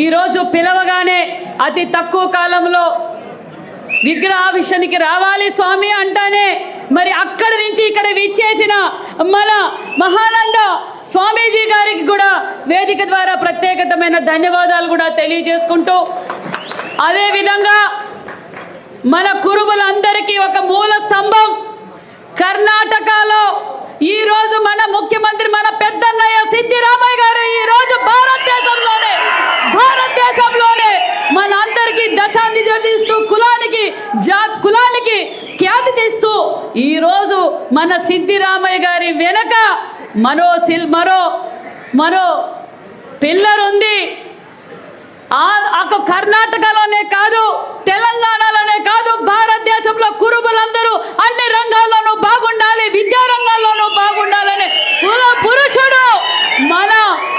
ఈరోజు పిలవగానే అతి తక్కువ కాలంలో విగ్రహావిషయానికి రావాలి స్వామి అంటానే మరి అక్కడి నుంచి ఇక్కడ విచ్చేసిన మన మహానంద స్వామీజీ గారికి కూడా వేదిక ద్వారా ప్రత్యేకతమైన ధన్యవాదాలు కూడా తెలియజేసుకుంటూ అదేవిధంగా మన కురుబులందరికీ ఒక మూల స్తంభం కర్ణాటకలో ఈ రోజు మన ముఖ్యమంత్రి మన పెద్దన్నయ్య సిద్ధిరామయ్య గారు ఈ రోజు భారతదేశంలోనే భారతదేశంలోనే మన అందరికీ దశాన్ని తీస్తూ కులానికి జాత్ కులానికి ఖ్యాతి ఈరోజు మన సిద్ధిరామయ్య గారి వెనక మరో సిల్ మరో మరో పిల్లర్ ఉంది ఆ ఒక కర్ణాటకలోనే కాదు తెలంగాణలోనే కాదు భారతదేశంలో కురుబులందరూ అన్ని రంగాల్లోనూ బాగుండాలి విద్యా రంగాల్లోనూ బాగుండాలని కుల పురుషుడు మన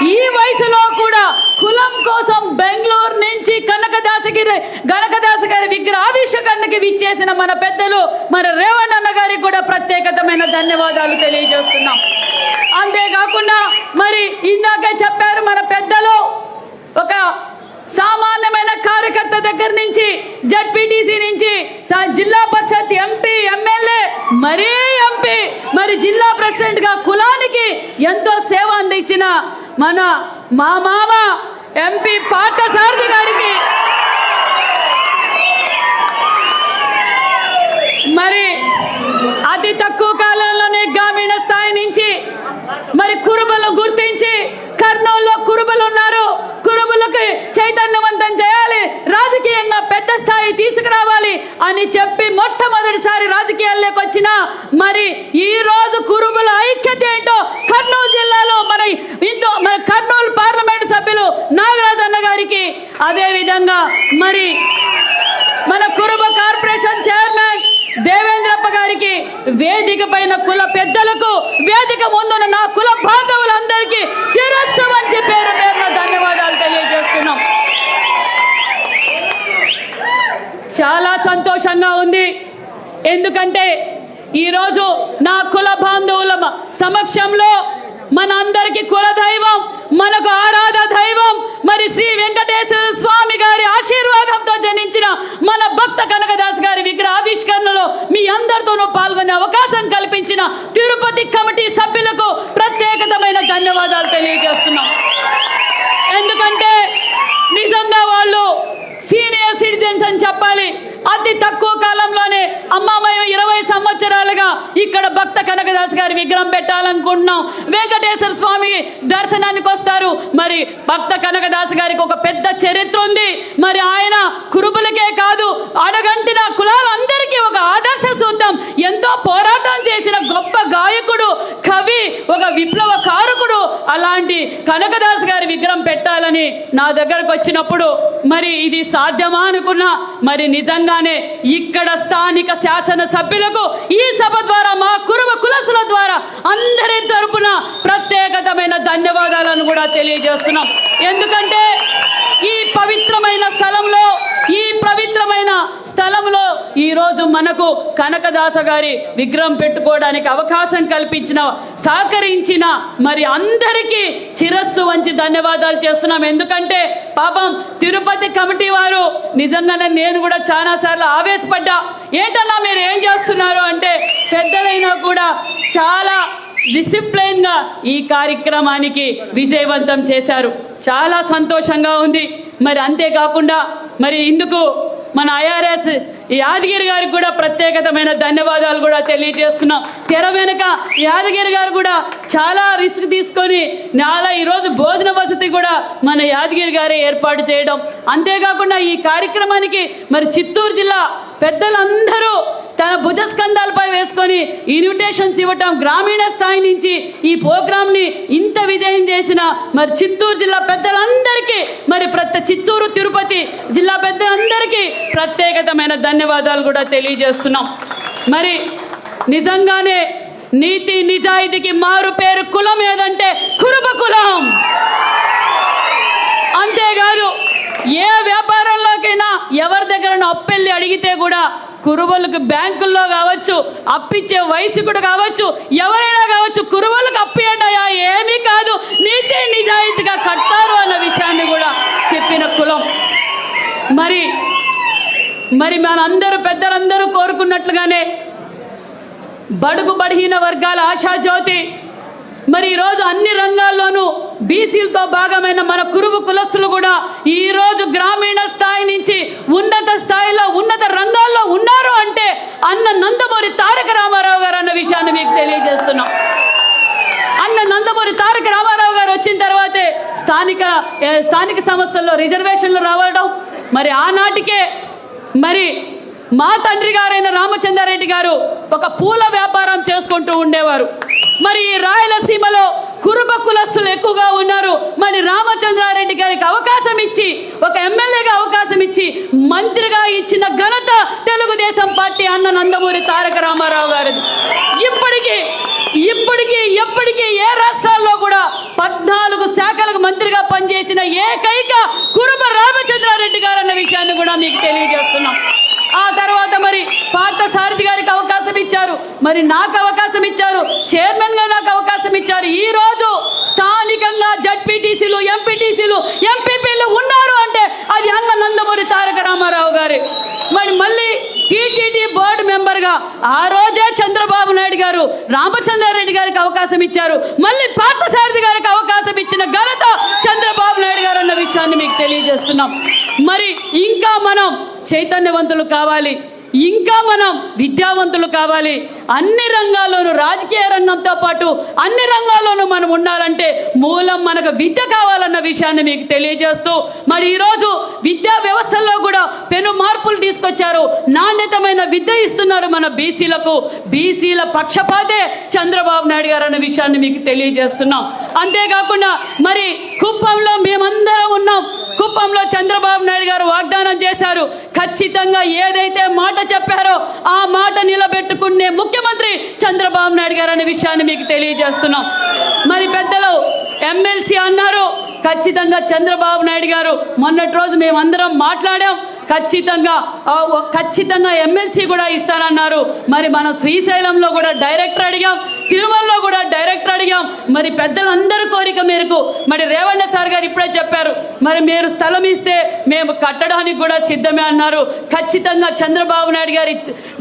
ఈ వయసులో కూడా కులం కోసం బెంగళూరు నుంచి కనకదాసగిరి కనకదాస గారి విగ్రహావిష్కరణకి విచ్చేసిన మన పెద్దలు మన రేవణ్ అన్న కూడా ప్రత్యేకతమైన ధన్యవాదాలు తెలియజేస్తున్నాం. అంతేకాకుండా మరి ఇందాకే చెప్పారు మన పెద్దలు ఒక సామాన్యమైన కార్యకర్త దగ్గర నుంచి జడ్పీటీసీ నుంచి జిల్లా పరిషత్ ఎంపీ ఎమ్మెల్యే మరీ ఎంపీ మరి జిల్లా ప్రెసిడెంట్గా కులానికి ఎంతో సేవ అందించిన మన మా మామ ఎంపీ పార్థసారథి గారికి. మరి అతి తక్కువ కాలంలోనే గ్రామీణ స్థాయి నుంచి మరి కురుబలు గుర్తించి కర్నూలులో కురుబలు ఉన్నారు కురుబులకి చైతన్యవంతం చేయాలి రాజకీయంగా పెద్ద స్థాయి తీసుకురావాలి అని చెప్పి మొట్టమొదటిసారి రాజకీయాల్లోకి వచ్చిన మరి ఈ రోజు కురుబుల ఐక్యత ఏంటో కర్నూలు జిల్లాలో మరి ఇందు మన కర్నూలు పార్లమెంట్ సభ్యులు నాగరాజ్ అన్న గారికి అదే విధంగా మరి మన కురుబ కార్పొరేషన్ చైర్మన్ దేవేంద్రప్ప గారికి వేదిక పైన కుల పెద్దలకు వేదిక ముందున్న నా కుల బాంధవులందరికీ చిరస్సు మంచి పేరు పేరున ధన్యవాదాలు తెలియజేస్తున్నాం చాలా సంతోషంగా ఉంది ఎందుకంటే ఈరోజు నా కుల బాంధవుల సమక్షంలో మన అందరికి కుల దైవం మనకు ఆరాధ దైవం మరి శ్రీ వెంకటేశ్వర స్వామి గారి ఆశీర్వాదంతో జనించిన మన భక్త కనకదాస్ గారి విగ్రహ ఆవిష్కరణలో మీ అందరితోనూ పాల్గొనే అవకాశం కల్పించిన తిరుపతి కమిటీ సభ్యులకు ప్రత్యేకతమైన ధన్యవాదాలు తెలియజేస్తున్నాం ఎందుకంటే నిజంగా వాళ్ళు సీనియర్ సిటిజన్స్ అని చెప్పాలి అతి తక్కువ కాలంలోనే అమ్మామయ్య ఇరవై సంవత్సరాలుగా ఇక్కడ భక్త కనకదాస్ గారి విగ్రహం పెట్టాలనుకుంటున్నాం. వెంకటేశ్వర స్వామి దర్శనానికి వస్తారు. మరి భక్త కనకదాస్ గారికి ఒక పెద్ద చరిత్ర ఉంది. మరి ఆయన కురుబులకే కాదు అడగంటిన కులాలందరికీ ఒక ఆదర్శ సూత్రం. ఎంతో పోరాటం చేసిన గొప్ప గాయకుడు కవి ఒక విప్లవ కారకుడు అలాంటి కనకదాస్ గారి విగ్రహం నా దగ్గరకు వచ్చినప్పుడు మరి ఇది సాధ్యమా అనుకున్నా మరి నిజంగానే ఇక్కడ స్థానిక శాసన సభ్యులకు ఈ సభ ద్వారా మా కురువ కులసుల ద్వారా అందరి తరపున ప్రత్యేకతమైన ధన్యవాదాలను కూడా తెలియజేస్తున్నాం. ఎందుకంటే ఈ పవిత్రమైన స్థలంలో ఈ ఈ రోజు మనకు కనకదాస గారి విగ్రహం పెట్టుకోవడానికి అవకాశం కల్పించిన సహకరించిన మరి అందరికీ చిరస్సు వంచి ధన్యవాదాలు చేస్తున్నాం. ఎందుకంటే పాపం తిరుపతి కమిటీ వారు నిజంగానే నేను కూడా చాలా సార్లు ఆవేశపడ్డా. ఏంటన్నా మీరు ఏం చేస్తున్నారు అంటే పెద్దలైనా కూడా చాలా డిసిప్లైన్గా ఈ కార్యక్రమానికి విజయవంతం చేశారు. చాలా సంతోషంగా ఉంది. మరి అంతేకాకుండా మరి ఇందుకు మన ఐఆర్ఎస్ యాదగిరి గారికి కూడా ప్రత్యేకతమైన ధన్యవాదాలు కూడా తెలియజేస్తున్నాం. తెర వెనుక యాదగిరి గారు కూడా చాలా రిస్క్ తీసుకొని నాలా ఈరోజు భోజన వసతి కూడా మన యాదగిరి గారే ఏర్పాటు చేయడం. అంతేకాకుండా ఈ కార్యక్రమానికి మరి చిత్తూరు జిల్లా పెద్దలందరూ తన భుజస్కంధాలపై వేసుకొని ఇన్విటేషన్స్ ఇవ్వటం గ్రామీణ స్థాయి నుంచి ఈ ప్రోగ్రామ్ని ఇంత విజయం చేసిన మరి చిత్తూరు జిల్లా పెద్దలందరికీ మరి ప్రతి చిత్తూరు తిరుపతి జిల్లా పెద్దలందరికీ ప్రత్యేకతమైన ధన్యవాదాలు కూడా తెలియజేస్తున్నాం. మరి నిజంగానే నీతి నిజాయితీకి మారు పేరు కులం ఏదంటే కురుబ కులం. అంతేకాదు ఏ వ్యాపారంలోకైనా ఎవరి దగ్గర అప్పెళ్ళి అడిగితే కూడా కురువలకు బ్యాంకుల్లో కావచ్చు అప్పిచ్చే వయసుకుడు కావచ్చు ఎవరైనా కావచ్చు కురువలకు అప్పియండియా ఏమీ కాదు నీతి నిజాయితీగా కట్టారు అన్న విషయాన్ని కూడా చెప్పిన కులం. మరి మరి మనందరూ పెద్దలందరూ కోరుకున్నట్లుగానే బడుగు బడిహీన వర్గాల ఆశాజ్యోతి మరి ఈరోజు అన్ని రంగాల్లోనూ బీసీలతో భాగమైన మన కురుబు కులస్తులు కూడా ఈరోజు గ్రామీణ స్థాయి నుంచి ఉన్నత స్థాయిలో ఉన్నత రంగాల్లో ఉన్నారు అంటే అన్న నందమూరి తారక రామారావు గారు అన్న విషయాన్ని మీకు తెలియజేస్తున్నాం. అన్న నందమూరి తారక రామారావు గారు వచ్చిన తర్వాతే స్థానిక స్థానిక సంస్థల్లో రిజర్వేషన్లు రావడం. మరి ఆనాటికే మరి మా తండ్రి గారైన రామచంద్రారెడ్డి గారు ఒక పూల వ్యాపారం చేసుకుంటూ ఉండేవారు. మరి రాయలసీమలో కురుబ కులస్తులు ఎక్కువగా ఉన్నారు. మరి రామచంద్రారెడ్డి గారికి అవకాశం ఇచ్చి ఒక ఎమ్మెల్యేగా అవకాశం ఇచ్చి మంత్రిగా ఇచ్చిన ఘనత తెలుగుదేశం పార్టీ అన్న నందమూరి తారక రామారావు గారిది. ఇప్పటికీ ఇప్పటికీ ఎప్పటికీ ఏ రాష్ట్రాల్లో కూడా పద్నాలుగు శాఖలకు మంత్రిగా పనిచేసిన ఏకైక కురుబ రామచంద్రారెడ్డి గారు అన్న విషయాన్ని కూడా మీకు తెలియజేస్తున్నాం. ఆ తర్వాత మరి పార్థ సారథి గారికి అవకాశం ఇచ్చారు. మరి నాకు అవకాశం ఇచ్చారు. చైర్మన్గా నాకు అవకాశం ఇచ్చారు. ఈ రోజు స్థానికంగా జడ్పీటీసీలు ఎంపీటీసీలు ఎంపీపీలు ఉన్నారు అంటే అది అన్న నందమూరి తారక రామారావు గారి మరి మళ్ళీ టీటీడీ బోర్డు ఆ రోజే చంద్రబాబు నాయుడు గారు రామచంద్రారెడ్డి గారికి అవకాశం ఇచ్చారు. మళ్ళీ పార్థసారథి గారికి అవకాశం ఇచ్చిన ఘనత చంద్రబాబు నాయుడు గారు అన్న విషయాన్ని మీకు తెలియజేస్తున్నాం. మరి ఇంకా మనం చైతన్యవంతులు కావాలి. ఇంకా మనం విద్యావంతులు కావాలి. అన్ని రంగాల్లోనూ రాజకీయ రంగంతో పాటు అన్ని రంగాల్లోనూ మనం ఉండాలంటే మూలం మనకు విద్య కావాలన్న విషయాన్ని మీకు తెలియజేస్తూ మరి ఈరోజు విద్యా వ్యవస్థల్లో కూడా పెను మార్పులు తీసుకొచ్చారు. నాణ్యతమైన విద్య ఇస్తున్నారు మన బీసీలకు. బీసీల పక్షపాతే చంద్రబాబు నాయుడు గారు అన్న విషయాన్ని మీకు తెలియజేస్తున్నాం. అంతేకాకుండా మరి కుప్పంలో మేమందరం ఉన్నాం. కుప్పంలో చంద్రబాబు నాయుడు గారు వాగ్దానం చేశారు. ఖచ్చితంగా ఏదైతే మాట చెప్పారో ఆ మాట నిలబెట్టుకునే ముఖ్యమంత్రి చంద్రబాబు నాయుడు గారు అనే విషయాన్ని మీకు తెలియజేస్తున్నాం. మరి పెద్దలు ఎమ్మెల్సీ అన్నారు ఖచ్చితంగా చంద్రబాబు నాయుడు గారు మొన్నటి రోజు మేమందరం మాట్లాడాం. ఖచ్చితంగా ఖచ్చితంగా ఎమ్మెల్సీ కూడా ఇస్తానన్నారు. మరి మనం శ్రీశైలంలో కూడా డైరెక్టర్ అడిగాం తిరుమలలో కూడా డైరెక్టర్ అడిగాం. మరి పెద్దలందరి కోరిక మేరకు మరి రేవಣ್ణ సార్ గారు ఇప్పుడే చెప్పారు మరి మీరు స్థలం ఇస్తే మేము కట్టడానికి కూడా సిద్ధమే అన్నారు. ఖచ్చితంగా చంద్రబాబు నాయుడు గారి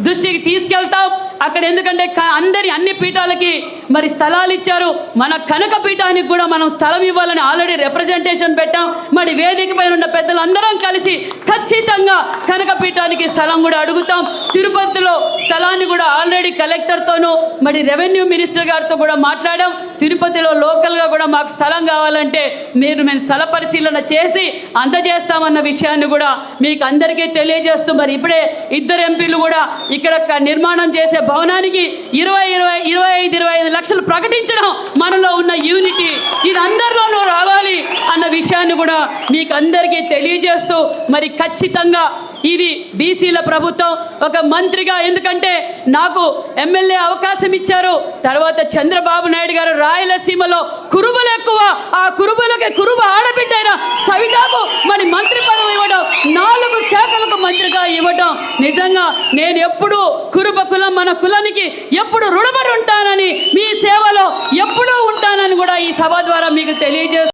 దృష్టికి తీసుకెళ్తాం. అక్కడ ఎందుకంటే అందరి అన్ని పీఠాలకి మరి స్థలాలు ఇచ్చారు. మన కనక పీఠానికి కూడా మనం స్థలం ఇవ్వాలని ఆల్రెడీ రిప్రజెంటేషన్ పెట్టాం. మరి వేదిక పైన ఉన్న పెద్దలందరం కలిసి ఖచ్చితంగా కనక పీఠానికి స్థలం కూడా అడుగుతాం. తిరుపతిలో స్థలాన్ని కూడా ఆల్రెడీ కలెక్టర్తోనూ మరి రెవెన్యూ మినిస్టర్ గారితో కూడా మాట్లాడాం. తిరుపతిలో లోకల్గా కూడా మాకు స్థలం కావాలంటే మీరు మేము స్థల పరిశీలన చేసి అందజేస్తామన్న విషయాన్ని కూడా మీకు అందరికీ తెలియజేస్తూ మరి ఇప్పుడే ఇద్దరు ఎంపీలు కూడా ఇక్కడ నిర్మాణం చేసే భవనానికి ఇరవై ఇరవై ఇరవై ఐదు ఇరవై ఐదు లక్షలు ప్రకటించడం మనలో ఉన్న యూనిటీ. ఇది అందరిలోనూ రావాలి అన్న విషయాన్ని కూడా మీకు అందరికీ తెలియజేస్తూ మరి ఖచ్చితంగా ఇది బీసీల ప్రభుత్వం ఒక మంత్రిగా ఎందుకంటే నాకు ఎమ్మెల్యే అవకాశం ఇచ్చారు. తర్వాత చంద్రబాబు నాయుడు గారు రాయలసీమలో కురుబలు ఎక్కువ. ఆ కురుబలకి కురుబ ఆడబిడ్డైన సవితాకు మరి మంత్రి పదవి ఇవ్వడం నాలుగు శాఖలకు మంత్రిగా ఇవ్వడం. నిజంగా నేను ఎప్పుడు కురుబ కులం మన కులానికి ఎప్పుడు రుణపడి ఉంటానని మీ సేవలో ఎప్పుడూ ఉంటానని కూడా ఈ సభ ద్వారా మీకు తెలియజేస్తాను